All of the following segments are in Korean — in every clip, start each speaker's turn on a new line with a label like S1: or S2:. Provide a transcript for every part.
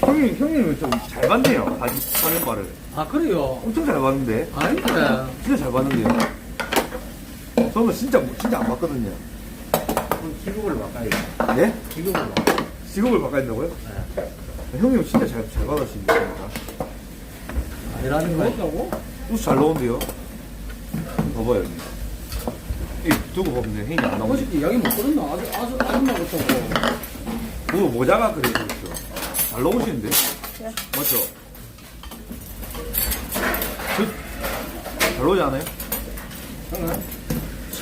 S1: 형님, 형님은 좀 잘 봤네요. 바지 사는 바를.
S2: 아 그래요?
S1: 엄청 잘 봤는데.
S2: 아닌데
S1: 진짜 잘 봤는데요. 저는 진짜, 진짜 안 봤거든요.
S2: 기국을 바꿔야 돼
S1: 네?
S2: 기국을 바꿔
S1: 직업을 바꿔야 된다고요? 형님 진짜 잘, 잘 받으시니까.
S2: 아니라는 거였다고?
S1: 옷 잘 나온대요. 봐봐요, 형님. 이 두고 보면 형이 안 나오지.
S2: 어저께 이야기 못 들었나? 아주 아주 아줌마 같다고
S1: 그 모자가 그래, 그렇죠. 잘 나오시는데? 맞죠? 저, 잘 나오지 않아요?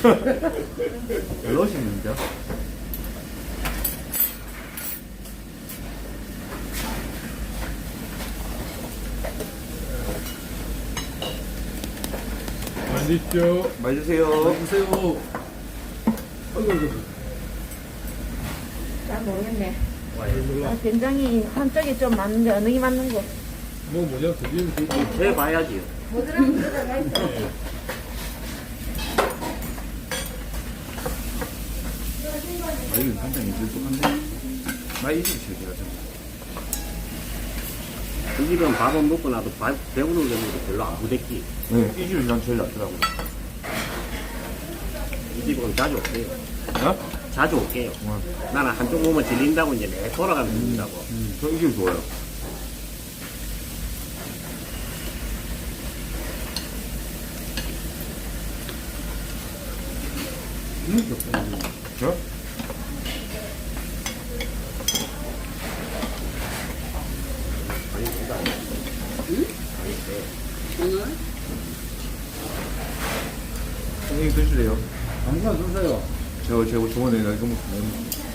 S1: 잘 나오시는 진짜.
S3: 맛있죠?
S1: 드세요.
S2: 보세요 어이구 어이구
S4: 잘 모르겠네.
S3: 몰라.
S4: 아, 굉장히 한쪽이 좀 맞는데 어느 게 맞는 거?
S3: 뭐 모자 드리면 좋고.
S2: 해봐야지
S4: 뭐더라고 들어가 있어.
S1: 아, 이건 한장 있을 똑한데. 나 이집 제기가 좀.
S5: 이 집은 밥은 먹고 나도 밥, 배우는 경우도 별로 안 부댔기.
S1: 네, 이 집이 난 제일 낫더라고요.
S5: 이 집은 자주 올게요.
S1: 어?
S5: 자주 올게요.
S1: 어.
S5: 나는 한쪽 몸을 질린다고 이제 내 돌아가면 된다고.
S1: 음, 저이 집이 좋아요. 저? 형님 드실래요?
S2: 아무거나 주세요
S1: 제가 제가 저번에 이거 먹으면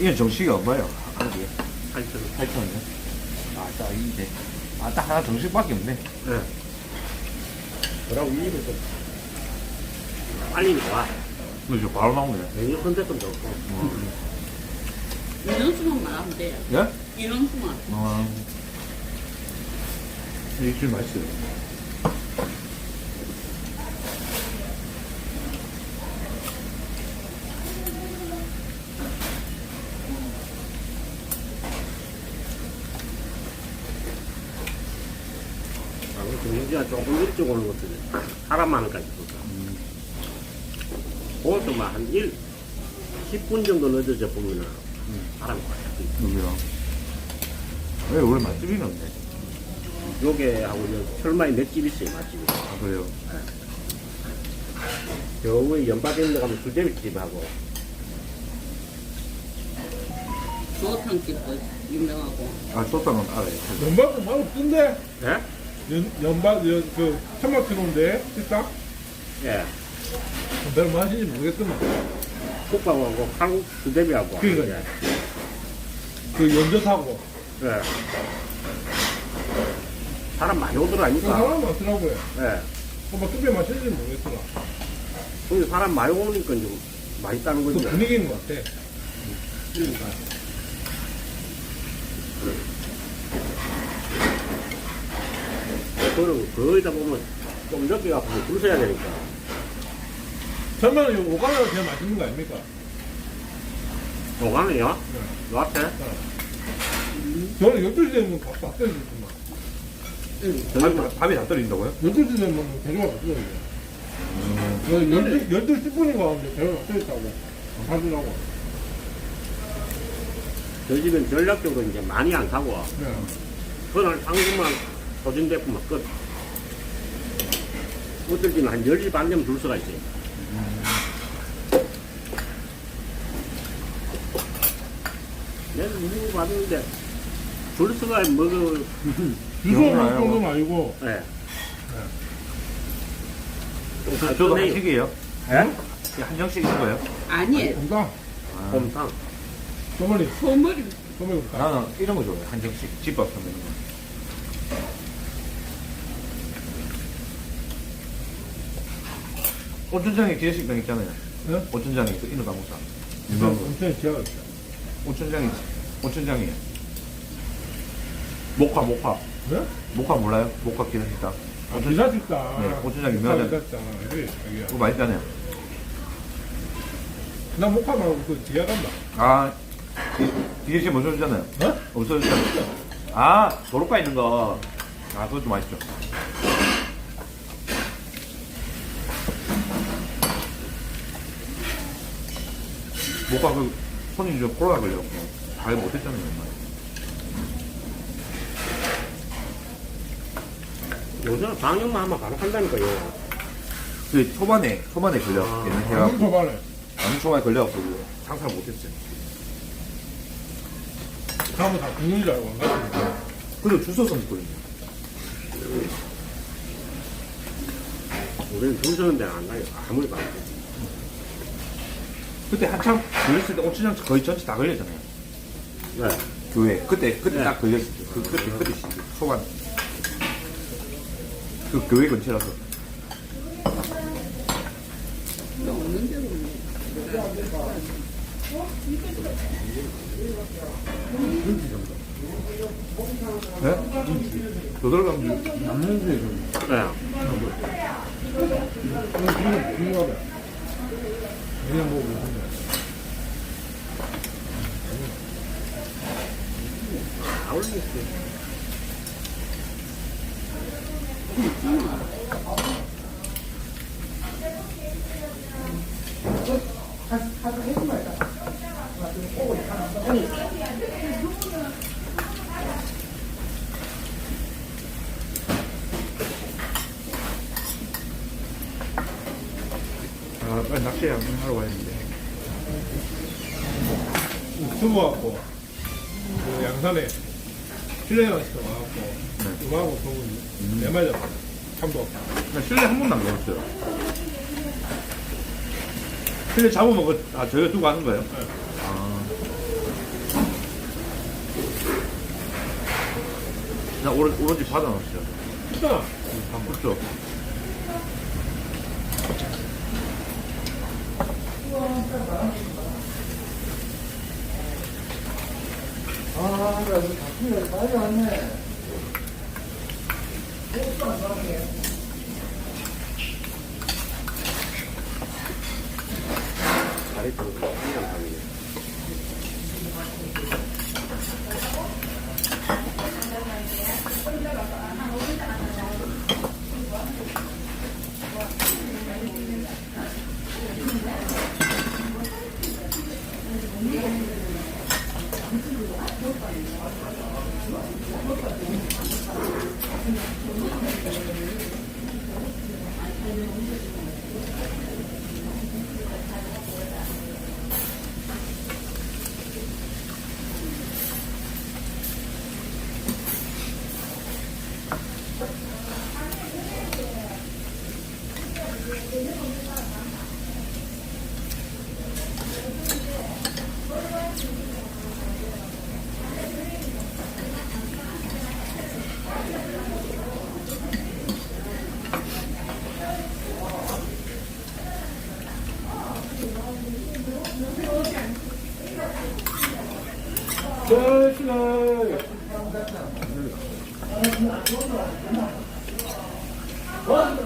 S1: 이건 정식이 얼마예요? 하는 게
S5: 8천
S1: 8천원이요? 아, 딱 이게 아, 딱 하나 정식밖에 없네.
S5: 원.
S3: 뭐라고 이 입을 또.
S5: 빨리 나와.
S1: 그죠, 바로 나오네.
S5: 메뉴 컨셉도 좋고.
S6: 인원수만 말하면 돼요.
S1: 예?
S6: 인원수만.
S1: 아, 일주일 맛있어요.
S5: 아, 정신이가 조금 일찍 오는 것도 사람 많을까지 좋다. 오늘도 막한 1, 10분 정도 늦어져 보면은 사람이 많아.
S1: 여기랑. 왜, 원래 맛집이 없네.
S5: 요게 하고 요 철마에 맷집 있어요, 맛집이.
S1: 아, 그래요?
S5: 겨우에 연박에 있는 데 가면 수제비집하고
S6: 조탕집도 유명하고.
S1: 아, 소스는 알아요.
S3: 연박은 말 없던데?
S5: 예?
S3: 연, 연박, 연, 그, 천막 들어온데? 식당?
S5: 예.
S3: 별 맛인지 모르겠더만.
S5: 국밥하고 한국 수제비하고
S3: 그러니까요.
S5: 예.
S3: 그 연젓하고.
S5: 예. 사람 많이 오더라니까.
S3: 그 사람 많더라고요.
S5: 예.
S3: 뭐 특별히 맛있는지 모르겠더라.
S5: 근데 사람 많이 오니까 좀 맛있다는
S3: 그
S5: 거지.
S3: 분위기인 것 같아.
S5: 그 거는 거기다 보면 좀 늦게 가서 줄 서야 되니까.
S3: 저는 이 오가나가 제일 맛있는 거 아닙니까?
S5: 오가네요? 요 앞에?
S3: 저는 12시 되면 밥, 밥 떨어지구만.
S1: 밥이, 다- 밥이 다 떨어진다고요?
S3: 12시 되면 재료가 없어요.
S1: 음.
S3: 12, 12시 10분인가 하는데 재료가 없어졌다고. 사주라고.
S5: 저 집은 전략적으로 이제 많이 안 사고,
S3: 네.
S5: 그날 상금만 소진됐구만 끝. 어떨 때는 한 10시 반 되면 줄 수가 있어요. 내가 이거 봤는데, 줄 수가 먹어,
S3: 주소 정도는 아니고,
S5: 예. 좀
S1: 저, 저도
S5: 깔끔해요.
S1: 한식이에요.
S5: 예?
S1: 한정식 있는 거예요?
S6: 아니,
S3: 공다.
S5: 곰탕.
S3: 소머리,
S6: 소머리.
S3: 소머리.
S1: 나는 이런 거 좋아해요. 한정식. 집밥 거. 오천장에 기내식당 있잖아요.
S3: 네?
S1: 오천장에 그 인어당구사. 유명한 거.
S3: 엄청 지하가 있다.
S1: 오천장이지. 오천장이에요. 목화, 목화.
S3: 네?
S1: 목화 몰라요? 목화 기내식당.
S3: 아, 기사식당.
S1: 네, 고추장.
S3: 기사식당. 여기야.
S1: 그거 맛있잖아요.
S3: 나 목화 말고 그 지하 간다.
S1: 아, 뒤에 지금 없어졌잖아요.
S3: 어?
S1: 없어졌잖아요. 아, 도로가 있는 거. 아, 그것도 맛있죠. 뭐가 그, 손이 좀 코로나 걸려갖고, 잘 못했잖아요.
S5: 요새는 방역만 하면 바로 한다니까요.
S1: 그 초반에, 초반에 걸려.
S5: 아,
S1: 얘는
S3: 방금
S1: 해갖고,
S3: 초반에.
S1: 아무 초반에 걸려갖고, 상상 못했어요.
S3: 다음은 다 죽는 줄 알고 안 갔습니다.
S1: 그리고 줄 서서 먹거든요.
S5: 우리는 줄 서는 데는 안 가요. 아무리 봐도.
S1: 그때 한참 걸렸을 때 오천장 거의 전체 다 걸렸잖아요.
S5: 네.
S1: 교회 그때 그때
S5: 네.
S1: 딱 걸렸을 때 그, 그때 그때 초반 그 교회 근처라서.
S6: 네?
S1: 도돌감
S3: 남는지 좀.
S5: 네.
S3: 그냥 뭐, 무슨
S5: 다 올리겠어요.
S1: 빨리 낚시 한번 하러 가야겠는데
S3: 유튜브 갖고, 그 양산에 실내 마스터 와갖고, 그거하고 소문, 내 말이야. 참도.
S1: 나 실내 한 번도 안 가봤어요 실내 그, 아 저희가 두고 가는 거예요?
S3: 네.
S1: 아. 나 오른, 오른지 받아놨어요
S3: 진짜.
S1: 안 붙죠?
S2: 아, 그래. 잡히네. 많이 왔네.
S5: 다리 들어서 한장 방이네.
S1: 틀리다.
S6: 와!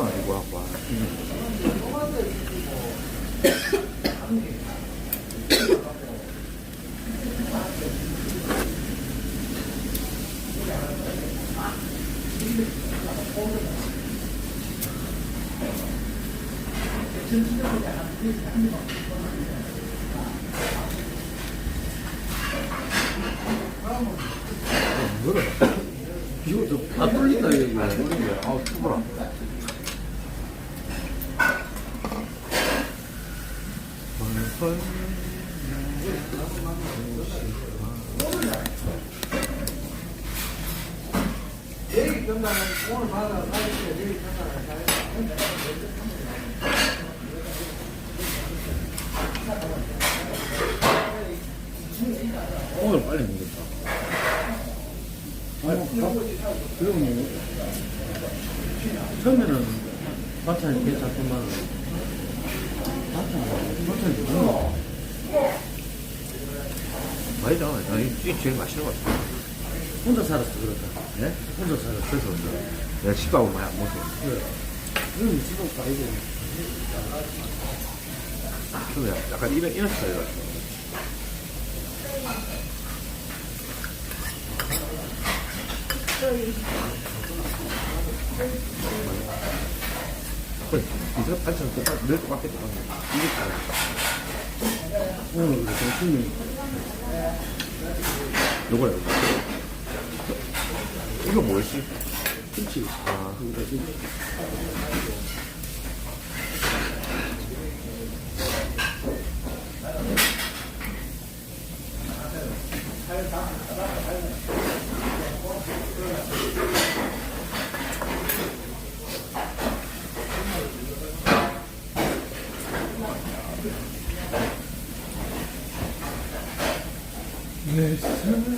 S1: 옷은 아니고 갖고 와.
S2: 이거 다 뚫린다, 여기.
S1: 아우, 추워라.
S7: 오늘
S1: 빨리 먹겠다.
S2: 그러면 처음에는 반찬이 괜찮구만. 반찬, 반찬이 뭐야?
S1: 맛있다. 나 이게 제일 맛있는 것 같아.
S2: 혼자 살았어, 그렇다.
S1: 예?
S2: 혼자 살았어.
S1: 그래서 내가 집하고 많이 안 먹어.
S2: 그럼 집에 가야지.
S1: 좀 약간 이런, 이런 스타일이라서. 그래, 이거 반찬 똑같, 늘 똑같겠다. 이게 다르다.
S2: 오늘 그래, 정신이.
S1: 요거야, 요거. 이거 뭐였지?
S2: 김치.
S1: 아,
S2: 김치.
S3: 내 사랑